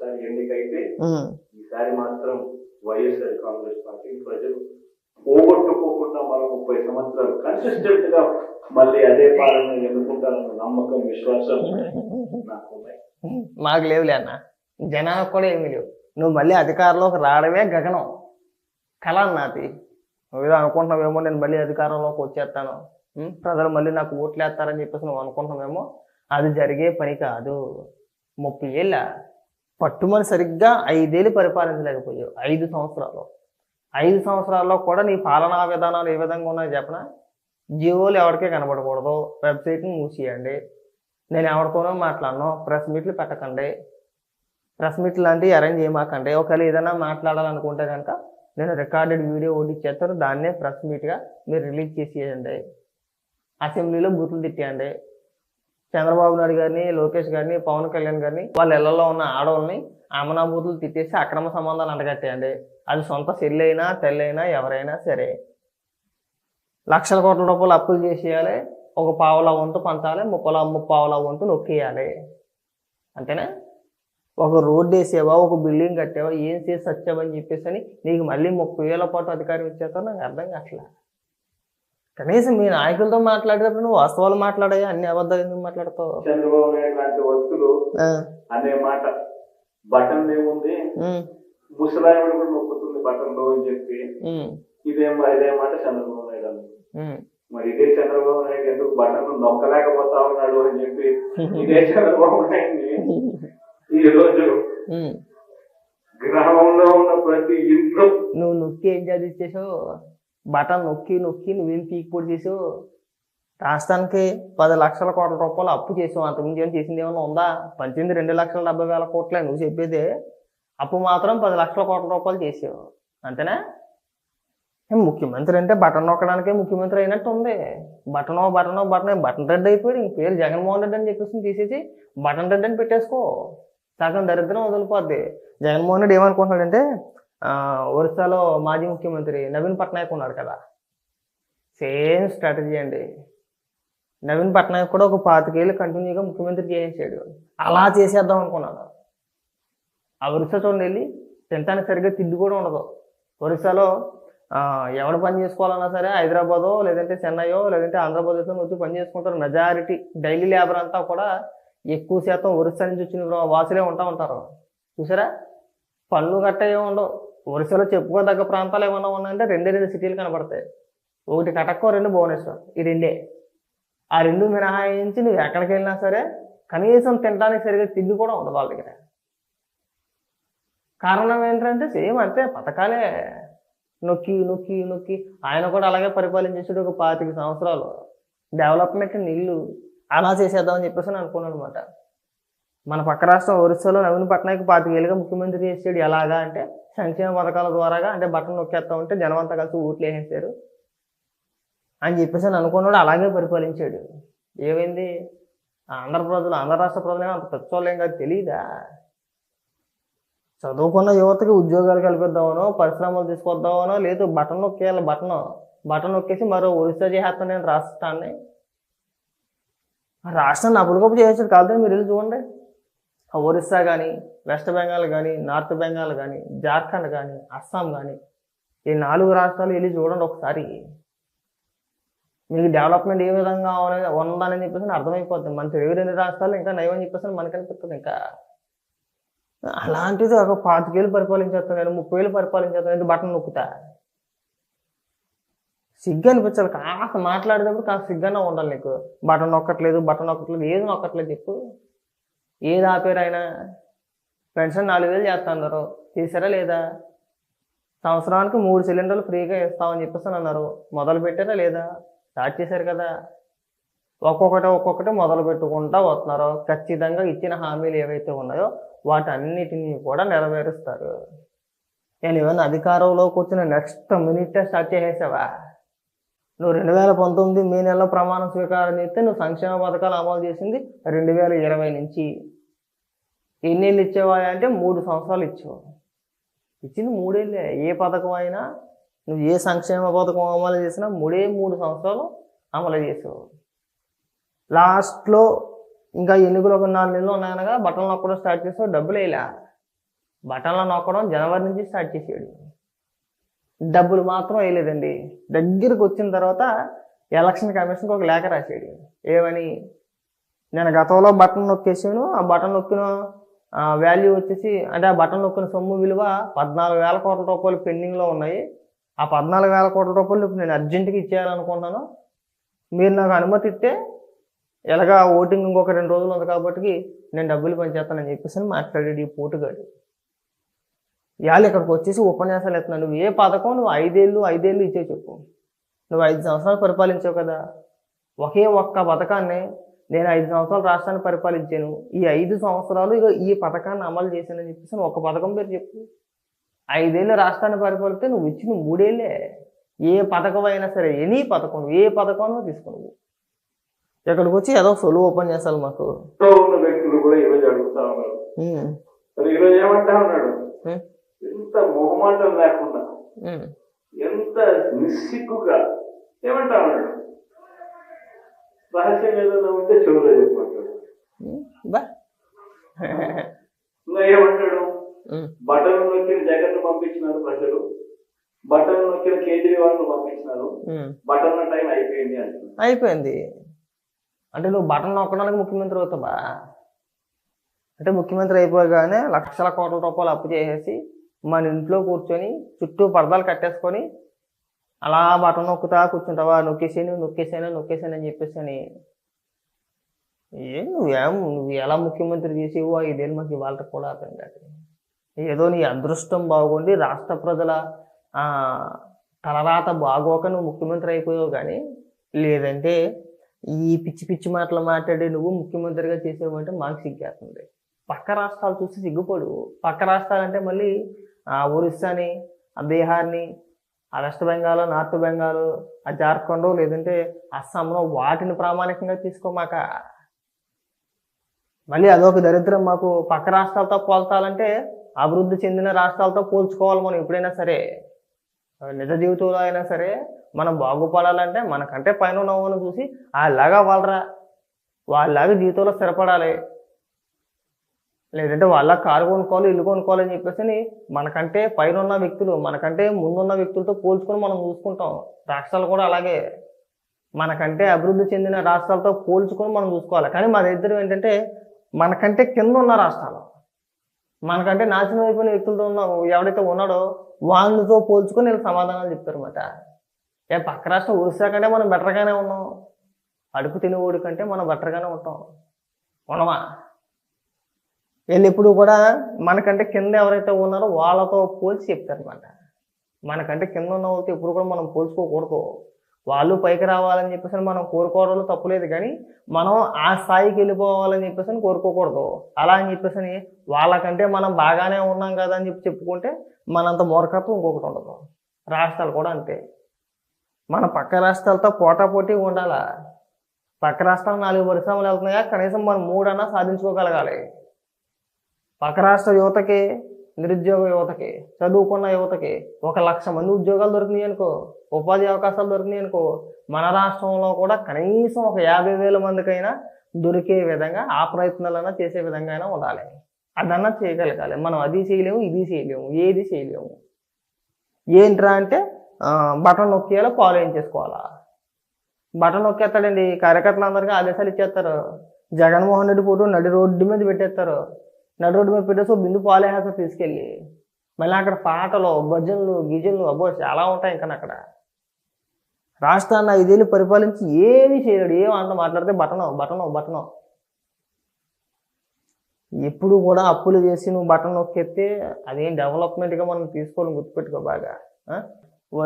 ఒకసారి ఎన్నికైతే. ఈసారి మాత్రం వైఎస్ఆర్ కాంగ్రెస్ పార్టీ ప్రజలు పోగొట్టుకోకుండా మరో ముప్పై సంవత్సరాలు కన్సిస్టెంట్గా మళ్ళీ అదే పాలన ఎన్నుకుంటారన్న నమ్మకం విశ్వాసం నాకు మాకు లేవులే అన్న. జనాలకు కూడా ఏమీ లేవు. నువ్వు మళ్ళీ అధికారంలోకి రావడమే గగనం. కళ నాది నువ్వు ఏదో అనుకుంటున్నావేమో నేను మళ్ళీ అధికారంలోకి వచ్చేస్తాను? ప్రజలు మళ్ళీ నాకు ఓట్లు వేస్తారని చెప్పేసి నువ్వు అనుకుంటున్నావేమో అది జరిగే పని కాదు. ముప్పై ఏళ్ళ పట్టుమని సరిగ్గా ఐదేళ్ళు పరిపాలించలేకపోయావు. ఐదు సంవత్సరాలు ఐదు సంవత్సరాల్లో కూడా నీ పాలనా విధానాలు ఏ విధంగా ఉన్నాయో చెప్పనా? జియోలు ఎవరికే కనబడకూడదు. వెబ్సైట్ని మూసేయండి. నేను ఎవరితోనో మాట్లాడను. ప్రెస్ మీట్లు పెట్టకండి. ప్రెస్ మీట్ లాంటివి అరేంజ్ చేయమాకండి. ఒకవేళ ఏదైనా మాట్లాడాలనుకుంటే కనుక నేను రికార్డెడ్ వీడియో ఒకటి ఇచ్చేస్తాను దాన్నే ప్రెస్ మీట్గా మీరు రిలీజ్ చేసేయండి. అసెంబ్లీలో బూతులు తిట్టేయండి. చంద్రబాబు నాయుడు గారిని లోకేష్ గారిని పవన్ కళ్యాణ్ గారిని వాళ్ళ ఇళ్ళలో ఉన్న ఆడవాళ్ళని అమనా బూతులు తిట్టేసి అక్రమ సంబంధాలు అంటగట్టేయండి. అది సొంత చెల్లైనా తెల్లైనా ఎవరైనా సరే. లక్షల కోట్ల రూపాయలు అప్పులు చేసేయాలి. ఒక పావులా వంతు పంచాలి ముప్పలా ముప్పావులా వంతు నొక్కేయాలి. అంతేనా? ఒక రోడ్డు వేసేవా ఒక బిల్డింగ్ కట్టావా ఏం చేసి వచ్చావని చెప్పేసి అని నీకు మళ్ళీ ముప్పై వేల పాటు అధికారం ఇచ్చేస్తా నాకు అర్థం కావట్లేదు కనీసం మీ నాయకులతో మాట్లాడేటప్పుడు నువ్వు వాస్తవాలు మాట్లాడాయా? అన్ని అబద్ధాలు ఎందుకు మాట్లాడతావు? చంద్రబాబు నాయుడు లాంటి వ్యక్తులు అనే మాట బటన్ ఏముంది? ముసలాయన కూడా నొక్కుతుంది బటన్లో అని చెప్పి. ఉమ్, ఇదేం ఇదే మాట చంద్రబాబు నాయుడు. మరి ఇదే చంద్రబాబు నాయుడు ఎందుకు బటన్ నొక్కలేకపోతా ఉన్నాడు అని చెప్పి ఇదే చంద్రబాబు నాయుడిని ఈ రోజు. గ్రామంలో ఉన్న ప్రతి ఇంట్లో నువ్వు నొక్కి ఏం చదివించేసావు బటన్ నొక్కి నొక్కి నువ్వేం పీకిపోటు పొడి చేసావు? రాష్ట్రానికి పది లక్షల కోట్ల రూపాయలు అప్పు చేసావు. అంతకుమించి ఏమైనా చేసింది ఏమైనా ఉందా? పంచింది రెండు లక్షల డెబ్బై వేల కోట్లే నువ్వు చెప్పేదే. అప్పు మాత్రం పది లక్షల కోట్ల రూపాయలు చేసావు. అంతేనా? ముఖ్యమంత్రి అంటే బటన్ నొక్కడానికే ముఖ్యమంత్రి అయినట్టు ఉంది. బటనో బటనో బటన్ బటన్ రెడ్డి అయిపోయాడు. ఇంక పేరు జగన్మోహన్ రెడ్డి అని చెప్పేసి తీసేసి బటన్ రెడ్డి అని పెట్టేసుకో. సగం దరిద్రం వదిలిపోద్ది. జగన్మోహన్ రెడ్డి ఏమనుకుంటున్నాడంటే ఒరిస్సాలో మాజీ ముఖ్యమంత్రి నవీన్ పట్నాయక్ ఉన్నాడు కదా. సేమ్ స్ట్రాటజీ అండి. నవీన్ పట్నాయక్ కూడా ఒక పాతికేళ్ళు కంటిన్యూగా ముఖ్యమంత్రి చేసేసాడు అలా చేసేద్దాం అనుకున్నాడు ఆ ఒరిస్సా చూడండి వెళ్ళి తినటానికి సరిగ్గా తిండి కూడా ఉండదు. ఒరిస్సాలో ఎవడు పని చేసుకోవాలన్నా సరే హైదరాబాదో లేదంటే చెన్నైయో లేదంటే ఆంధ్రప్రదేశ్లో వచ్చి పని చేసుకుంటారు. మెజారిటీ డైలీ లేబర్ అంతా కూడా ఎక్కువ శాతం ఒరిస్సా నుంచి వచ్చిన వాసులే ఉంటా ఉంటారు. చూసారా? పన్ను గట్ట ఏమి ఉండవు. ఒరిస్సాలో చెప్పుకోదగ్గ ప్రాంతాలు ఏమైనా ఉన్నాయంటే రెండే రెండు సిటీలు కనబడతాయి. ఒకటి కటక్కో రెండు భువనేశ్వర్. ఈ రెండే. ఆ రెండు మినహాయించి నువ్వు ఎక్కడికి వెళ్ళినా సరే కనీసం తినడానికి సరిగ్గా తిండి కూడా ఉండదు వాళ్ళ దగ్గర. కారణం ఏంటంటే సేమ్ అంతే పథకాలే నొక్కి నొక్కి నొక్కి. ఆయన కూడా అలాగే పరిపాలించేసాడు ఒక పాతిక సంవత్సరాలు. డెవలప్మెంట్ నీళ్ళు అలా చేసేద్దామని చెప్పేసి నేను అనుకున్నాను అనమాట మన పక్క రాష్ట్రం ఒరిస్సాలో నవీన్ పట్నాయక్ పాతికేళ్ళుగా ముఖ్యమంత్రి చేసాడు ఎలాగా అంటే సంక్షేమ పథకాల ద్వారాగా అంటే బట్టలు నొక్కేస్తా ఉంటే జనం అంతా కలిసి ఓట్లు వేసేసారు అని చెప్పేసి నేను అనుకున్నాడు అలాగే పరిపాలించాడు. ఏమైంది? ఆంధ్ర ప్రజలు ఆంధ్ర రాష్ట్ర ప్రజలు అంత పెద్దోళ్ళేం కాదు తెలియదా చదువుకున్న యువతకి ఉద్యోగాలు కల్పిద్దామనో పరిశ్రమలు తీసుకొద్దామనో లేదు బటన్ నొక్కేయాలి బటన్. బటన్ నొక్కేసి మరో ఒరిస్సా చేసేస్తాను నేను రాష్ట్రాన్ని రాష్ట్రాన్ని అప్పుడుకప్పుడు చేసేది కాదు మీరు వెళ్ళి చూడండి. ఒరిస్సా కానీ వెస్ట్ బెంగాల్ కానీ నార్త్ బెంగాల్ కానీ జార్ఖండ్ కానీ అస్సాం కానీ ఈ నాలుగు రాష్ట్రాలు వెళ్ళి చూడండి ఒకసారి. మీకు డెవలప్మెంట్ ఏ విధంగా ఉందని చెప్పేసి అర్థమైపోతుంది. మన తెలుగు రెండు రాష్ట్రాలు ఇంకా నయమని చెప్పేసి మనకు అనిపిస్తుంది ఇంకా. అలాంటిది ఒక పాతికేళ్ళు పరిపాలించేస్తున్నాను ముప్పై వేలు పరిపాలించేస్తున్నాను బటన్ నొక్కుతా. సిగ్గు అనిపించాలి. కాస్త మాట్లాడేటప్పుడు కాస్త సిగ్గన్నా ఉండాలి నీకు. బటన్ నొక్కట్లేదు బటన్ నొక్కట్లేదు ఏది నొక్కట్లేదు చెప్పు. ఏది ఆపేరైనా ఆయన? పెన్షన్ నాలుగు వేలు చేస్తున్నారు తీసారా లేదా? సంవత్సరానికి మూడు సిలిండర్లు ఫ్రీగా ఇస్తామని చెప్పేసి అన్నారు. మొదలు పెట్టారా లేదా? స్టార్ట్ చేశారు కదా. ఒక్కొక్కటి ఒక్కొక్కటి మొదలు పెట్టుకుంటా వస్తున్నారు. ఖచ్చితంగా ఇచ్చిన హామీలు ఏవైతే ఉన్నాయో వాటన్నిటిని కూడా నెరవేరుస్తారు. నేను ఏమైనా అధికారంలోకి వచ్చిన నెక్స్ట్ మినిటే స్టార్ట్ చేసేసావా? నువ్వు రెండు వేల పంతొమ్మిది మే నెలలో ప్రమాణ స్వీకారం చేస్తే నువ్వు సంక్షేమ పథకాలు అమలు చేసింది రెండు వేల ఇరవై నుంచి. ఎన్నేళ్ళు ఇచ్చేవా అంటే మూడు సంవత్సరాలు ఇచ్చావు ఇచ్చింది మూడేళ్ళే. ఏ పథకం అయినా నువ్వు ఏ సంక్షేమ పథకం అమలు చేసినా మూడే మూడు సంవత్సరాలు అమలు చేసావు లాస్ట్లో ఇంకా ఎన్నికలు ఒక నాలుగు నెలలు ఉన్నాయనగా బట్టలు నొక్కడం స్టార్ట్ చేసావు డబ్బులు వేయలే. బటన్లో నొక్కడం జనవరి నుంచి స్టార్ట్ చేసాడు డబ్బులు మాత్రం వేయలేదండి. దగ్గరికి వచ్చిన తర్వాత ఎలక్షన్ కమిషన్కి ఒక లేఖ రాసేయండి ఏమని? నేను గతంలో బటన్ నొక్కేసాను. ఆ బటన్ నొక్కిన వాల్యూ వచ్చేసి అంటే ఆ బటన్ నొక్కిన సొమ్ము విలువ పద్నాలుగు వేల కోట్ల రూపాయలు పెండింగ్లో ఉన్నాయి. ఆ పద్నాలుగు వేల కోట్ల రూపాయలు ఇప్పుడు నేను అర్జెంటుగా ఇచ్చేయాలనుకుంటున్నాను. మీరు నాకు అనుమతి ఇస్తే ఎలాగా ఓటింగ్ ఇంకొక రెండు రోజులు ఉంది కాబట్టి నేను డబ్బులు పనిచేస్తానని చెప్పేసి మాట్లాడాడు ఈ పోటుగాడు. ఇవాళ ఇక్కడికి వచ్చేసి ఉపన్యాసాలు ఎత్తున్నావు. నువ్వు ఏ పథకం నువ్వు ఐదేళ్ళు ఐదేళ్ళు ఇచ్చే చెప్పు. నువ్వు ఐదు సంవత్సరాలు పరిపాలించావు కదా. ఒకే ఒక్క పథకాన్ని నేను ఐదు సంవత్సరాలు రాష్ట్రాన్ని పరిపాలించాను. ఈ ఐదు సంవత్సరాలు ఇగో ఈ పథకాన్ని అమలు చేశానని చెప్పేసి నువ్వు ఒక పథకం పేరు చెప్పు. ఐదేళ్ళు రాష్ట్రాన్ని పరిపాలిస్తే నువ్వు ఇచ్చిన మూడేళ్ళే. ఏ పథకం అయినా సరే ఎనీ పథకం ఏ పథకం తీసుకున్నావు ఇక్కడికి వచ్చి ఏదో సొలువు ఉపన్యాసాలు మాకు. వ్యక్తులు కూడా ఈరోజు అడుగుతా ఉన్నారు. ఉమ్, మరి ఈరోజు ఏమంటా ఉన్నాడు? ఎంత మొహమాటం లేకుండా. ఎంత నిస్సిగ్గుగా ఏమంటా ఉన్నాడు రహస్యం ఏదైనా ఉంటే చెవులో చెప్పమంటాడు ఇంకా ఏమంటాడు? బటన్ నొక్కిన జగన్ పంపించినారు ప్రజలు. బటన్ నొక్కిన కేజ్రీవాల్ను పంపించినారు. బటన్ టైం అయిపోయింది అంటున్నారు. అయిపోయింది. అంటే నువ్వు బటన్ నొక్కడానికి ముఖ్యమంత్రి అవుతావా? అంటే ముఖ్యమంత్రి అయిపోగానే లక్షల కోట్ల రూపాయలు అప్పు చేసేసి మన ఇంట్లో కూర్చొని చుట్టూ పరదాలు కట్టేసుకొని అలా బటన్ నొక్కుతా కూర్చుంటావా? నొక్కేసాను నొక్కేసాను నొక్కేసాను అని చెప్పేసి అని. నువ్వేం నువ్వు ఎలా ముఖ్యమంత్రి చేసేవో ఐదేళ్ళు మాకు ఇవాళ కూడా అర్థం కాదు. ఏదో నీ అదృష్టం బాగుండి రాష్ట్ర ప్రజల తలరాత బాగోక నువ్వు ముఖ్యమంత్రి అయిపోయావు కానీ లేదంటే ఈ పిచ్చి పిచ్చి మాటలు మాట్లాడి నువ్వు ముఖ్యమంత్రిగా చేసేవంటే మాకు సిగ్గేస్తుంది పక్క రాష్ట్రాలు చూసి సిగ్గుపడు పక్క రాష్ట్రాలంటే మళ్ళీ ఆ ఒరిస్సాని ఆ బీహార్ని ఆ వెస్ట్ బెంగాల్ నార్త్ బెంగాల్ ఆ జార్ఖండ్ లేదంటే అస్సాంలో వాటిని ప్రామాణికంగా తీసుకోమాక. మళ్ళీ అదొక దరిద్రం మాకు పక్క రాష్ట్రాలతో పోల్చాలంటే అభివృద్ధి చెందిన రాష్ట్రాలతో పోల్చుకోవాలి మనం ఎప్పుడైనా సరే. నిజ జీవితంలో అయినా సరే మనం బాగుపడాలంటే మనకంటే పైన ఉన్నవాళ్ళని చూసి వాళ్ళలాగా వాళ్ళరా. వాళ్ళలాగా జీవితంలో స్థిరపడాలి. లేదంటే వాళ్ళ కారు కొనుక్కోవాలి ఇల్లు కొనుక్కోవాలి అని చెప్పేసి మనకంటే పైన ఉన్న వ్యక్తులు మనకంటే ముందున్న వ్యక్తులతో పోల్చుకొని మనం చూసుకుంటాం. రాష్ట్రాలు కూడా అలాగే. మనకంటే అభివృద్ధి చెందిన రాష్ట్రాలతో పోల్చుకొని మనం చూసుకోవాలి. కానీ మా దగ్గర ఏంటంటే మనకంటే కింద ఉన్న రాష్ట్రాలు. మనకంటే నాశనం అయిపోయిన వ్యక్తులతో ఉన్న ఎవడైతే ఉన్నాడో వాళ్ళతో పోల్చుకొని వీళ్ళు సమాధానాలు చెప్తారు అనమాట ఏ పక్క రాష్ట్రం ఒరిస్సా కంటే మనం బెటర్గానే ఉన్నాం. అడుగు తిని ఓడి కంటే మనం బెటర్గానే ఉంటాం. ఉండమా వీళ్ళు ఎప్పుడు కూడా మనకంటే కింద ఎవరైతే ఉన్నారో వాళ్ళతో పోల్చి చెప్తారనమాట మనకంటే కింద ఉన్న వాళ్ళతో ఎప్పుడు కూడా మనం పోల్చుకోకూడదు. వాళ్ళు పైకి రావాలని చెప్పేసి మనం కోరుకోవడంలో తప్పులేదు కానీ మనం ఆ స్థాయికి వెళ్ళిపోవాలని చెప్పేసి అని కోరుకోకూడదు. అలా అని చెప్పేసి వాళ్ళకంటే మనం బాగానే ఉన్నాం కదా అని చెప్పి చెప్పుకుంటే మనంత మూర్ఖత్వం ఇంకొకటి ఉండదు. రాష్ట్రాలు కూడా అంతే. మన పక్క రాష్ట్రాలతో పోటాపోటీ ఉండాలా? పక్క రాష్ట్రాలు నాలుగు పరిశ్రమలు వెళ్తున్నాయా? కనీసం మనం మూడన్నా సాధించుకోగలగాలి. పక్క రాష్ట్ర యువతకి నిరుద్యోగ యువతకి చదువుకున్న యువతకి ఒక లక్ష మంది ఉద్యోగాలు దొరికినాయి అనుకో ఉపాధి అవకాశాలు దొరికినాయి అనుకో మన రాష్ట్రంలో కూడా కనీసం ఒక యాభై వేల మందికైనా దొరికే విధంగా ఆ ప్రయత్నాలన్నా చేసే విధంగా అయినా ఉండాలి. అదన్నా చేయగలగాలి. మనం అది చేయలేము ఇది చేయలేము ఏది చేయలేము. ఏంట్రా అంటే బటన్ నొక్కేయాలో ఫాలో ఏం చేసుకోవాలా బటన్ నొక్కేస్తాడండి. కార్యకర్తలు అందరికీ ఆదేశాలు ఇచ్చేస్తారు. జగన్మోహన్ రెడ్డి ఫోటో నడి రోడ్డు మీద పెట్టేస్తారు. నడు రోడ్డు మీద పెట్టేసి ఓ బిందు పాలేస్తారు తీసుకెళ్ళి మళ్ళీ అక్కడ పాటలు భజనలు గిజన్లు అబ్బో చాలా ఉంటాయి ఇంకా అక్కడ. రాష్ట్రాన్ని ఐదేళ్ళు పరిపాలించి ఏమీ చేయలేడు ఏం అంట మాట్లాడితే బటనో బటనో బటను. ఎప్పుడు కూడా అప్పులు చేసి నువ్వు బటన్ నొక్కెత్తే అదేం డెవలప్మెంట్గా మనం తీసుకోవాలని గుర్తుపెట్టుకో బాగా